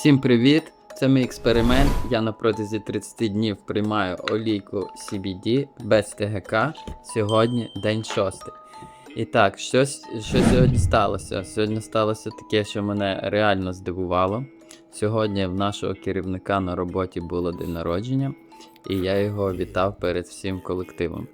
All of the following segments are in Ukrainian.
Всім привіт! Це мій експеримент. Я на протязі 30 днів приймаю олійку CBD без ТГК. Сьогодні день шостий. І так, щось, що сьогодні сталося? Сьогодні сталося таке, що мене реально здивувало. Сьогодні в нашого керівника на роботі було день народження, і я його вітав перед всім колективом.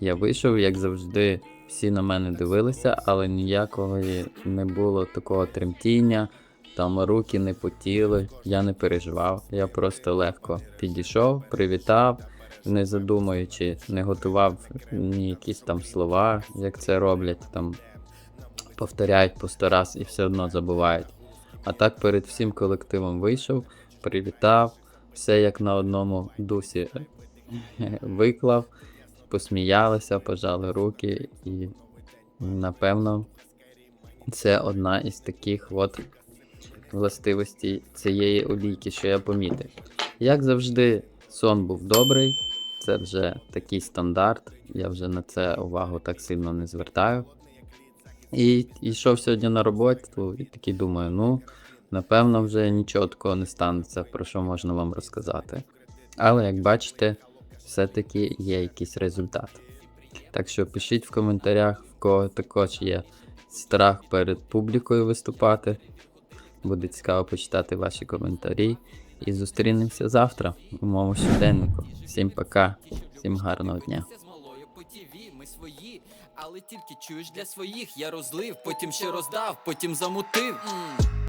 Я вийшов, як завжди, всі на мене дивилися, але ніякого не було такого тремтіння, там руки не потіли, я не переживав. Я просто легко підійшов, привітав, не задумуючи, не готував ні якісь там слова, як це роблять, там повторяють по сто раз і все одно забувають. А так перед всім колективом вийшов, привітав, все як на одному дусі виклав, посміялися, пожали руки, і напевно це одна із таких от властивостей цієї олійки, що я помітив. Як завжди, сон був добрий, це вже такий стандарт, я вже на це увагу так сильно не звертаю. І йшов сьогодні на роботу і такий думаю, ну, напевно, вже нічого такого не станеться, про що можна вам розказати. Але як бачите, все-таки є якийсь результат. Так що пишіть в коментарях, в кого також є страх перед публікою виступати. Буде цікаво почитати ваші коментарі. І зустрінемося завтра у моєму щоденнику. Всім пока, всім гарного дня. Ми свої, але тільки чуєш для своїх. Я розлив, потім ще роздав, потім замутив.